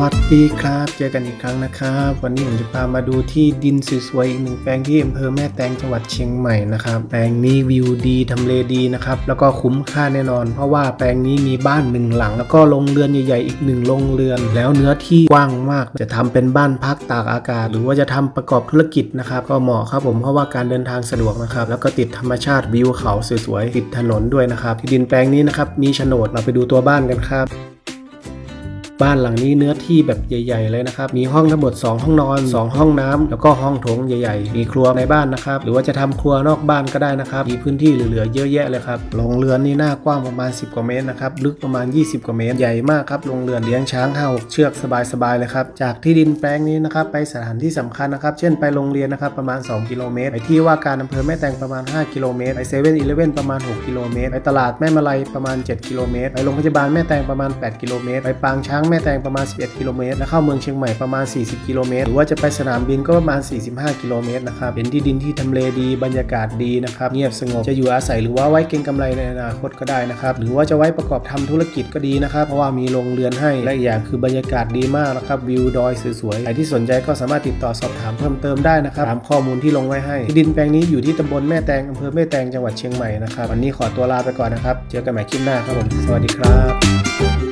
วัสดีครับ เจอกันอีกครั้งนะครับ วันนี้ผมจะพามาดูที่ดินสวยๆอีกหนึ่งแปลงที่อำเภอแม่แตงจังหวัดเชียงใหม่นะครับ แปลงนี้วิวดีทำเลดีนะครับ แล้วก็คุ้มค่าแน่นอน เพราะว่าแปลงนี้มีบ้านหนึ่งหลัง แล้วก็โรงเรือนใหญ่ๆอีกหนึ่งโรงเรือน แล้วเนื้อที่กว้างมาก จะทำเป็นบ้านพักตากอากาศ หรือว่าจะทำประกอบธุรกิจนะครับ ก็เหมาะครับผม เพราะว่าการเดินทางสะดวกนะครับ แล้วก็ติดธรรมชาติวิวเขาสวยๆติดถนนด้วยนะครับ ที่ดินแปลงนี้นะครับ มีโฉนด เราไปดูตัวบ้านกันครับ บ้านหลังนี้เนื้อที่แบบใหญ่ ๆ เลยนะครับ มีห้องทั้งหมด 2 ห้องนอน 2 ห้องน้ำแล้วก็ห้องโถงใหญ่ ๆ มีครัวในบ้านนะครับ หรือว่าจะทำครัวนอกบ้านก็ได้นะครับ มีพื้นที่เหลือๆเยอะแยะเลยครับ โรงเรือนนี่หน้ากว้างประมาณ 10 กว่าเมตรนะครับ ลึกประมาณ 20 กว่าเมตร ใหญ่มากครับ โรงเรือนเลี้ยงช้าง5 6เชือกสบายๆเลยครับ จากที่ดินแปลงนี้นะครับ ไปสถานที่สำคัญนะครับ เช่นไปโรงเรียนนะครับประมาณ 2 กิโลเมตร ไปที่ว่าการอำเภอแม่แตงประมาณ 5 กิโลเมตร ไปเซเว่นอีเลฟเว่นประมาณ 6 กิโลเมตร ไปตลาดแม่มาลัยประมาณ 7 กิโลเมตร ไปโรงพยาบาลแม่แตงประมาณ 8 กิโลเมตร ไปปางช้างแม่แตงประมาณ 11 กิโลเมตร และเข้าเมืองเชียงใหม่ประมาณ 40 กิโลเมตร หรือว่าจะไปสนามบินก็ประมาณ 45 กิโลเมตรนะครับ เป็นที่ดินที่ทำเลดี บรรยากาศดีนะครับ เงียบสงบ จะอยู่อาศัยหรือว่าไว้เก็งกำไรในอนาคตก็ได้นะครับ หรือว่าจะไว้ประกอบทำธุรกิจก็ดีนะครับ เพราะว่ามีโรงเรือนให้ และอีกอย่างคือบรรยากาศดีมากนะครับ วิวดอยสวยๆ ใครที่สนใจก็สามารถติดต่อสอบถามเพิ่มเติมได้นะครับ ตามข้อมูลที่ลงไว้ให้ ที่ดินแปลงนี้อยู่ที่ตำบลแม่แตงอำเภอแม่แตงจังหวัดเชียงใหม่นะครับ วันนี้ขอตัวลาไปก่อนนะครับ เจอกันใหม่คลิปหน้าครับผม สวัสดีครับ